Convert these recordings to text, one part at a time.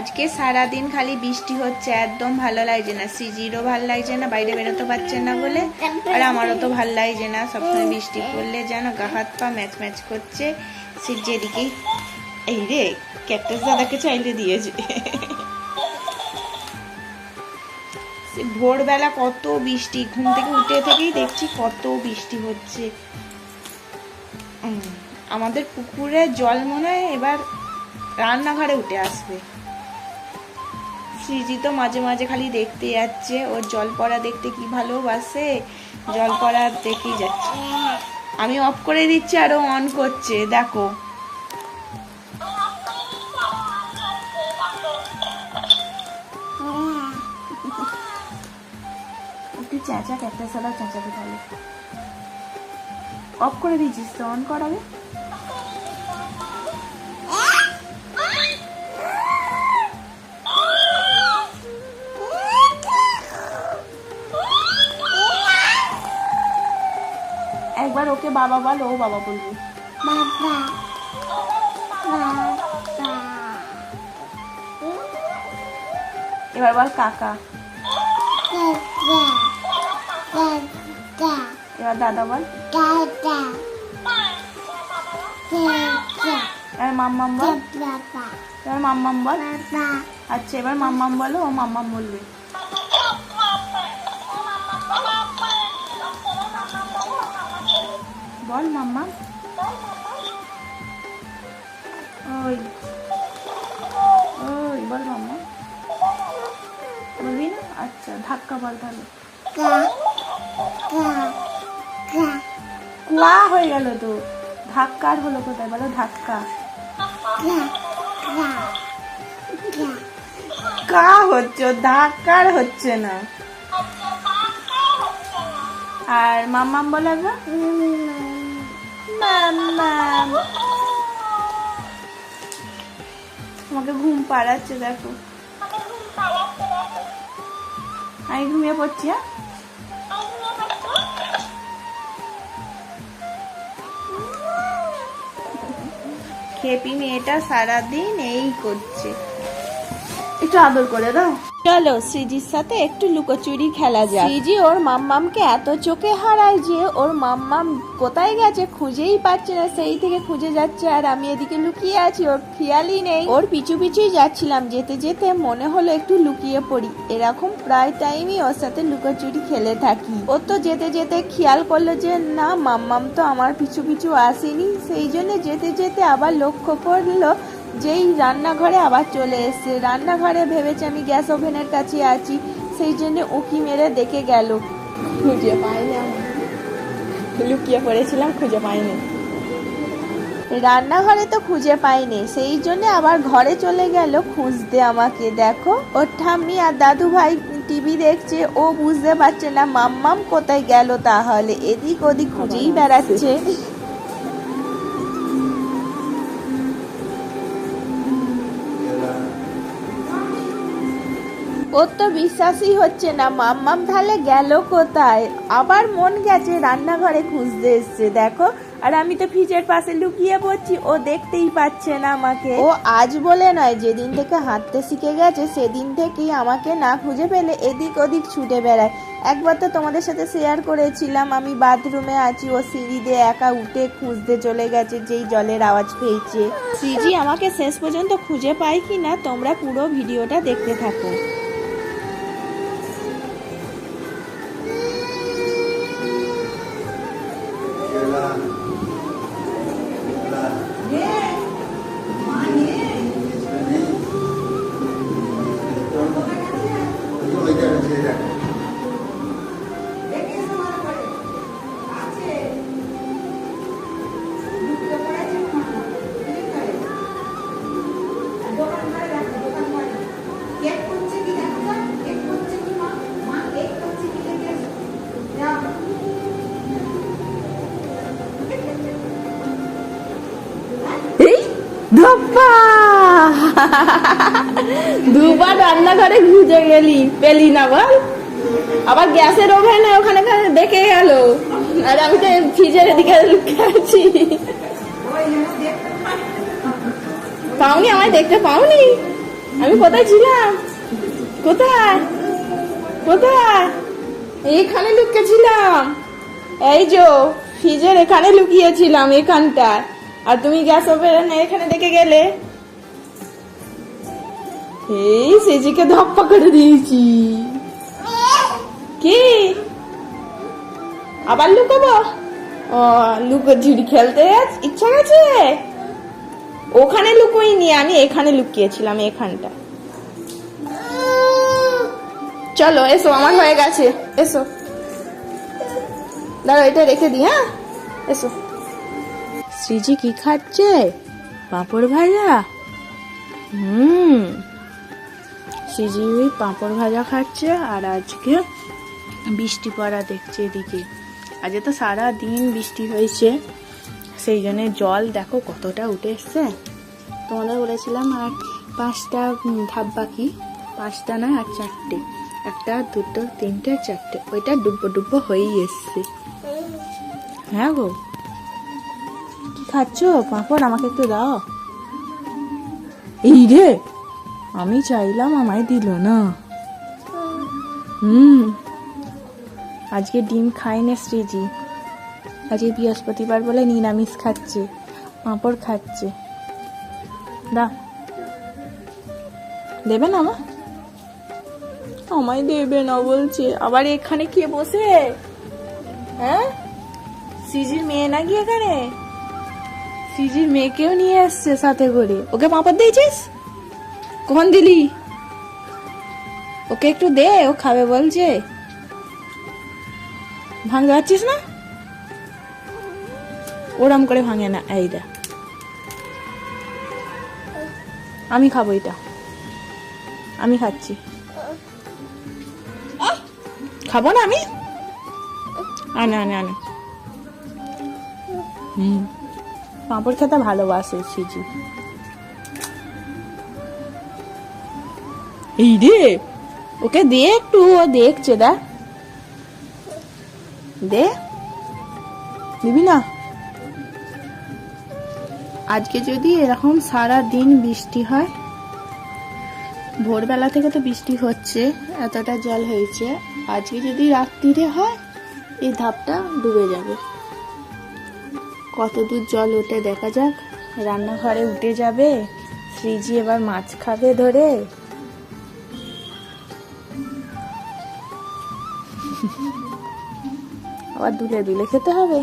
আজকে সারাদিন খালি বৃষ্টি হচ্ছে, একদম ভালো লাগছে না। সিজিরও ভালো লাগছে না, বাইরে বেরোতে পারছে না বলে। আর আমারও তো ভালো লাগছে না, সবসময় বৃষ্টি পড়লে যেন গা হাত পা ম্যাচ ম্যাচ করছে। সে যেদিকেই এই রে ক্যাকটাস দাদাকে চাইলে দিয়েছে। ভোরবেলা কত বৃষ্টি, ঘুম থেকে উঠে থেকেই দেখছি কত বৃষ্টি হচ্ছে। আমাদের পুকুরে জল মনে হয় এবার রান্নাঘরে উঠে আসবে। সৃজি তো মাঝে মাঝে খালি দেখতে যাচ্ছে। ওর জল পড়া দেখতে কি ভালোবাসে? জল পড়া দেখেই যাচ্ছে। আমি অফ করে দিচ্ছি, আরও অন করছে। দেখো। চেঁচা, একটা সাদা চেঁচাতে তাহলে অফ করে দিয়েছিস তো অন করাবে একবার ওকে বাবা বল ও বাবা বলবে। বাবা এবার বল কাকা। এবার দাদা বল। এবার মাম্মাম বল। এবার মাম্মাম বল। আচ্ছা এবার মাম্মাম বলো ও মাম্মাম বলবে। বল, মাম্মা। ওই। ওই, বল, মাম্মা। বলবি না আচ্ছা ধাক্কা বল তাহলে। কুয়া হয়ে গেল তো। ধাক্কার হলো কোথায় বলো, ধাক্কা। কা হচ্ছে ধাক্কার হচ্ছে না। আর মাম্মাম বলে একবার মাম্মাম তোমাকে ঘুম পাড়াচ্ছে, দেখো। আমি ঘুমিয়ে পড়ছি হ্যাঁ খেপি মেয়েটা সারাদিন এই করছে। একটু আদর করে দাও। চলো, সৃজির সাথে একটু লুকোচুরি খেলা যায় সৃজি ওর মাম্মামকে এত চোখে হারায় যে ওর মাম্মাম কোথায় গেছে খুঁজেই পাচ্ছে না, সেই থেকে খুঁজে যাচ্ছে। আর আমি এদিকে লুকিয়ে আছি, ওর খেয়ালই নেই। ওর পিছু পিছুই যাচ্ছিলাম, যেতে যেতে মনে হলো একটু লুকিয়ে পড়ি। এরকম প্রায় টাইমই ওর সাথে লুকোচুরি খেলে থাকি। ও তো যেতে যেতে খেয়াল করল যে, না, মাম্মাম তো আমার পিছু পিছু আসেনি। সেই জন্য যেতে যেতে আবার লক্ষ্য করল যেই রান্নাঘরে আবার চলে এসছে। রান্নাঘরে ভেবেছে আমি গ্যাস ওভেনের কাছে আছি, সেই জন্য উকি মেরে দেখে গেল। খুঁজে পাইনি লুকিয়ে পড়েছিলাম, খুঁজে পাইনি। রান্নাঘরে তো খুঁজে পাইনি। সেই জন্য আবার ঘরে চলে গেল খুঁজতে আমাকে। দেখো, ওর ঠাম্মি আর দাদু ভাই টিভি দেখছে, ও বুঝতে পারছে না, মাম্মাম, কোথায় গেল তাহলে? এদিক ওদিক খুঁজেই বেড়াচ্ছে। ওর তো বিশ্বাসই হচ্ছে না। মাম্মাম তাহলে গেল কোথায়? আবার মন গেছে রান্নাঘরে খুঁজতে এসছে দেখো। আর আমি তো ফ্রিজের পাশে লুকিয়ে পড়ছি ও দেখতেই পাচ্ছে না আমাকে। ও আজ বলে নয় যেদিন থেকে হাঁটতে শিখে গেছে সেদিন থেকেই আমাকে না খুঁজে পেলে এদিক ওদিক ছুটে বেড়ায়। একবার তো তোমাদের সাথে শেয়ার করেছিলাম আমি বাথরুমে আছি ও সিঁড়ি দিয়ে একা উঠে খুঁজতে চলে গেছে যেই জলের আওয়াজ পেয়েছে। সিজি আমাকে শেষ পর্যন্ত খুঁজে পায় কি না তোমরা পুরো ভিডিওটা দেখতে থাকো। দুবার রান্নাঘরে খুঁজে গেলি, পেলি না বল? আবার গ্যাসের ওভেনে ওখানে দেখে গেল। আর আমি তো ফ্রিজের এদিকে লুকিয়ে আছি। পাওনি, আমায় দেখতে পাওনি? আমি কোথায় ছিলাম? কোথায়? কোথায়? এখানে লুকিয়েছিলাম। এই যে, ফ্রিজের এখানে লুকিয়েছিলাম এখানটায়। আর তুমি গ্যাস ওভেন এখানে দেখে গেলে? এই সেজিকে ধাপ্পা করে দিয়েছি। কি? আবার লুকাবো? ও, লুকো ঝুড়ি খেলতে ইচ্ছা গেছে? ওখানে লুকোইনি, আমি এখানে লুকিয়েছিলাম এখানটা। চলো, এসো, আমার হয়ে গেছে। এসো। দাঁড়া এটা রেখে দিই হ্যাঁ? এসো। শ্রীজি কি খাচ্ছে? পাঁপড় ভাজা? হুম। ওই পাঁপড় ভাজা খাচ্ছে, আর আজকে বৃষ্টি পড়া দেখছে এদিকে। আজকে তো সারা দিন বৃষ্টি হয়েছে, সেই জন্যে জল দেখো কতটা উঠে এসছে। তোমাদের বলেছিলাম আর পাঁচটা ধাপ বাকি, পাঁচটা না, আর চারটে। একটা, দুটো, তিনটে, চারটে। ওইটা ডুব্বো ডুব্বো হয়েই এসছে। হ্যাঁ গো। কি খাচ্ছ? পাঁপড় আমাকে একটু দাও। এই রে! আমি চাইলাম আমায় দিল না। হুম। আজকে ডিম খাই না শ্রীজি। আজকে বৃহস্পতিবার বলে নিরামিষ খাচ্ছে পাঁপড় খাচ্ছে। দা। দেবে না মা? আমায় দেবে না বলছে। আবার এখানে কে বসে? হ্যাঁ? সিজির মেয়ে নাকি এখানে? সিজির মেয়েকেও নিয়ে আসছে সাথে করে। ওকে পাঁপড় দিয়েছিস? কখন দিলি? ওকে একটু দে, ও খাবে বলছে। ভাঙতে পারছিস না? ওরম করে ভাঙে না, এই দা আমি খাব এটা। আমি খাচ্ছি। খাব না আমি? আনে আনে আনে। হুম। পাঁপড় খেতে ভালোবাসে সিজি এই রে, ওকে দে একটু, ও দেখছে, দা। দে। দিবি না? আজকে যদি এরকম সারা দিন বৃষ্টি হয়, ভোরবেলা থেকে তো বৃষ্টি হচ্ছে, এতটা জল হয়েছে, আজকে যদি রাত্রিরে হয় এই ধাপটা ডুবে যাবে। কত দূর জল ওঠে দেখা যাক, রান্নাঘরে উঠে যাবে, ফ্রিজি এবার মাছ খাবে ধরে। আবার দুলে দুলে খেতে হবে।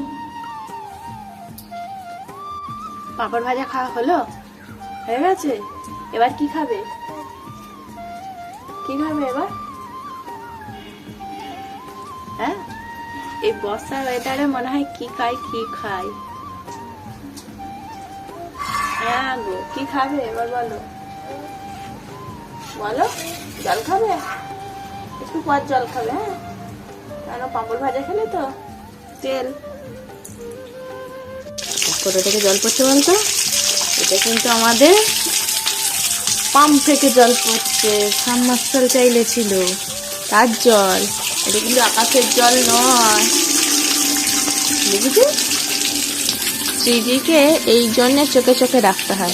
পাঁপড় ভাজা খাওয়া হলো? হয়ে গেছে? এবার কি খাবে? কি খাবে এবার? হ্যাঁ? এই বর্ষার ওয়েদারে মনে হয় কি খাই কি খাই হ্যাঁ গো, কি খাবে এবার বলো? বলো, জল খাবে? একটু পর জল খাবে হ্যাঁ? কেন পাঁপড় ভাজা খেলে তো? তেল। কোথা থেকে জল পড়ছে বলতো? এটা কিন্তু আমাদের পাম্প থেকে জল পড়ছে সাবমার্সাল চাইলে ছিল। তার জল। এটা কিন্তু আকাশের জল নয়। বুঝেছিস? শ্রীজিকে এই জন্যে চোখে চোখে রাখতে হয়।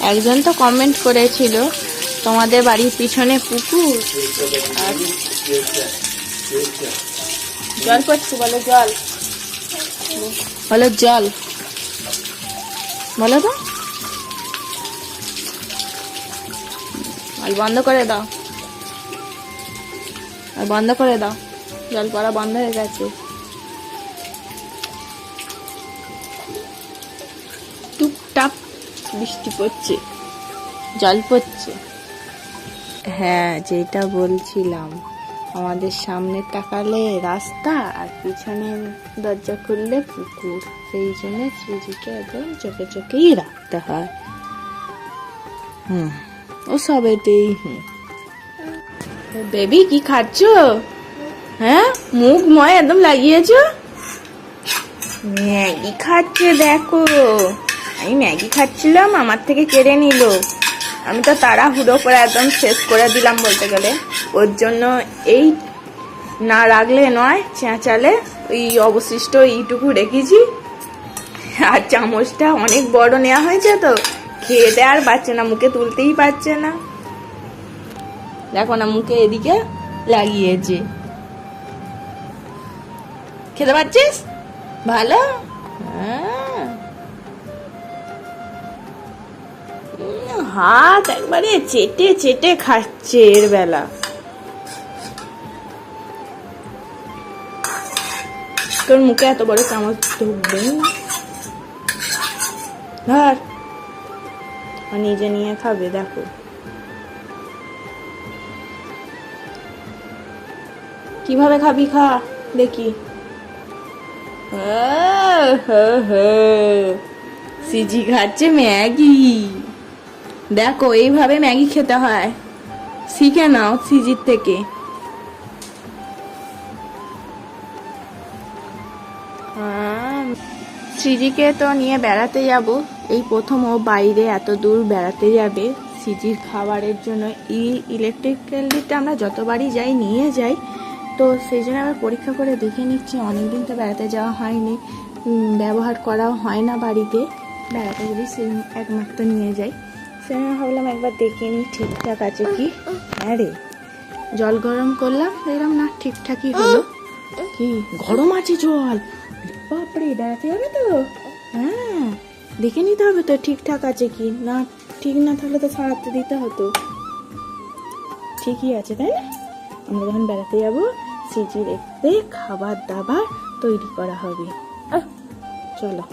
একজন তো কমেন্ট করেছিল, তোমাদের বাড়ির পিছনে পুকুর? জল পড়ছে বলো জল। বলো জল। বলো তো। আর বন্ধ করে দাও। আর বন্ধ করে দাও। জল পড়া বন্ধ হয়ে গেছে। টুকটাক বৃষ্টি পড়ছে। জল পড়ছে। হ্যাঁ যেটা বলছিলাম। আমাদের সামনে তাকালে রাস্তা আর পিছনের দরজা খুললে পুকুর। সেই জন্য শ্রীজিকে একদম চোখে চোখেই রাখতে হয়। হুম, ও সবেতেই হুম। বেবি, কি খাচ্ছ? হ্যাঁ মুখ ময় একদম লাগিয়েছো? ম্যাগি খাচ্ছে, দেখো। আমি ম্যাগি খাচ্ছিলাম, আমার থেকে কেড়ে নিল। আমি তো তাড়াহুড়ো করে একদম শেষ করে দিলাম বলতে গেলে। ওর জন্য এই না রাখলে নয়, চেঁচালে ওই অবশিষ্ট এইটুকু রেখেছি। আর চামচটা অনেক বড় নেওয়া হয়েছে তো, খেয়ে দেয় আর পাচ্ছে না, মুখে তুলতেই পারছে না। দেখো না, মুখে এদিকে লাগিয়েছে। খেতে পারছিস? ভালো? হ্যাঁ। হাত একবারে চেটে চেটে খাচ্ছে এর বেলা। তোর মুখে এত বড় চামচ ঢুকবে ধর। নিজে নিয়ে খাবে, দেখো। কীভাবে খাবি খা, দেখি। সিজি খাচ্ছে ম্যাগি। দেখো, এইভাবে ম্যাগি খেতে হয়। শিখে নাও সিজির থেকে। সিজিকে তো নিয়ে বেড়াতে যাব। এই প্রথম ও বাইরে এত দূর বেড়াতে যাবে। সিজির খাবারের জন্য ই ইলেকট্রিক কেটলিটা আমরা যতবারই যাই, নিয়ে যাই। তো সেই জন্য আবার পরীক্ষা করে দেখে নিচ্ছি। অনেকদিন তো বেড়াতে যাওয়া হয়নি। ব্যবহার করাও হয় না বাড়িতে। বেড়াতে যদি সেই একমাত্র নিয়ে যাই। জন্য ভাবলাম একবার দেখে নিই ঠিকঠাক আছে কি। হ্যাঁ রে, জল গরম করলাম এরকম না ঠিকঠাকই হলো। কি গরম আছে জল? বাপরে, বেড়াতে যাবে তো? হ্যাঁ দেখে নিতে হবে তো ঠিকঠাক আছে কি। না, ঠিক না থাকলে তো সারাতে দিতে হতো। ঠিকই আছে তাই না? আমরা যখন বেড়াতে যাব সিজি দেখতে খাবার দাবার তৈরি করা হবে। চলো।